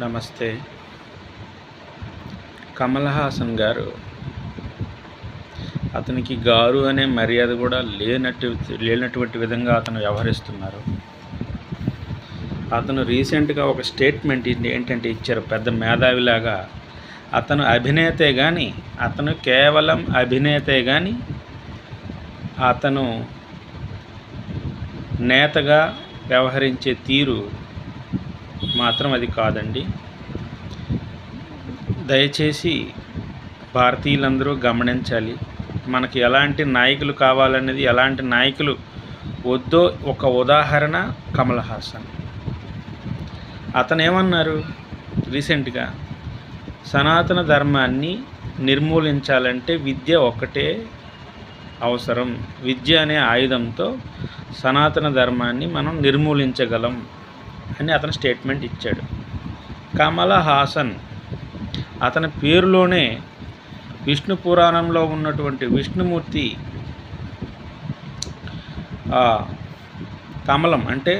నమస్తే. కమల్ హాసన్ గారు అతనికి గారు అనే మర్యాద కూడా లేనట్టు లేనటువంటి విధంగా అతను వ్యవహరిస్తున్నారు. అతను రీసెంట్గా ఒక స్టేట్మెంట్ ఏంటంటే ఇచ్చారు పెద్ద మేధావిలాగా. అతను అభినేతే కానీ అతను కేవలం అభినేతే కానీ అతను నేతగా వ్యవహరించే తీరు మాత్రం అది కాదండి. దయచేసి భారతీయులందరూ గమనించాలి. మనకి ఎలాంటి నాయకులు కావాలనేది ఎలాంటి నాయకులు వద్దో ఒక ఉదాహరణ కమల్ హాసన్. అతను ఏమన్నారు రీసెంట్గా సనాతన ధర్మాన్ని నిర్మూలించాలంటే విద్య ఒక్కటే అవసరం. విద్య అనే ఆయుధంతో సనాతన ధర్మాన్ని మనం నిర్మూలించగలం. అని అతను స్టేట్మెంట్ ఇచ్చాడు. కమల హాసన్ అతని పేరులోనే విష్ణు పురాణంలో ఉన్నటువంటి విష్ణుమూర్తి కమలం అంటే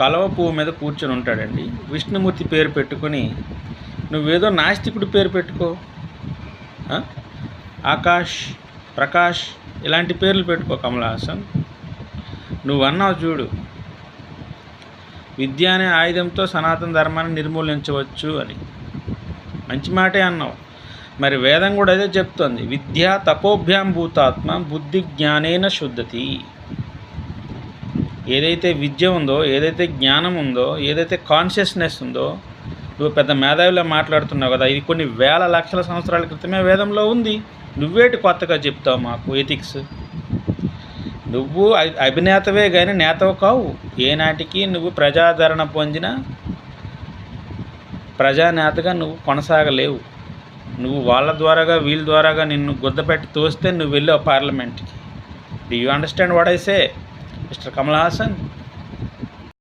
కలవ పువ్వు మీద కూర్చొని ఉంటాడండి. విష్ణుమూర్తి పేరు పెట్టుకొని నువ్వేదో నాస్తికుడి పేరు పెట్టుకో ఆకాష్ ప్రకాష్ ఇలాంటి పేర్లు పెట్టుకో కమల్ హాసన్. నువ్వు అన్నావు చూడు విద్య అనే ఆయుధంతో సనాతన ధర్మాన్ని నిర్మూలించవచ్చు అని. మంచి మాటే అన్నావు. మరి వేదం కూడా అదే చెప్తోంది. విద్య తపోభ్యాం భూతాత్మ బుద్ధి జ్ఞానేన శుద్ధతి. ఏదైతే విద్య ఉందో ఏదైతే జ్ఞానం ఉందో ఏదైతే కాన్షియస్నెస్ ఉందో నువ్వు పెద్ద మేధావిలో మాట్లాడుతున్నావు కదా ఇది కొన్ని వేల లక్షల సంవత్సరాల క్రితమే వేదంలో ఉంది. నువ్వేటి కొత్తగా చెప్తావు మాకు ఎథిక్స్ నువ్వు అభినేతవే కానీ నేతవు కావు. ఏనాటికి నువ్వు ప్రజాదరణ పొందిన ప్రజానేతగా నువ్వు కొనసాగలేవు. నువ్వు వాళ్ళ ద్వారాగా వీళ్ళ ద్వారాగా నిన్ను గుద్దపెట్టి తోస్తే నువ్వు వెళ్ళావు పార్లమెంట్కి. Do you understand what I say mister Kamal Haasan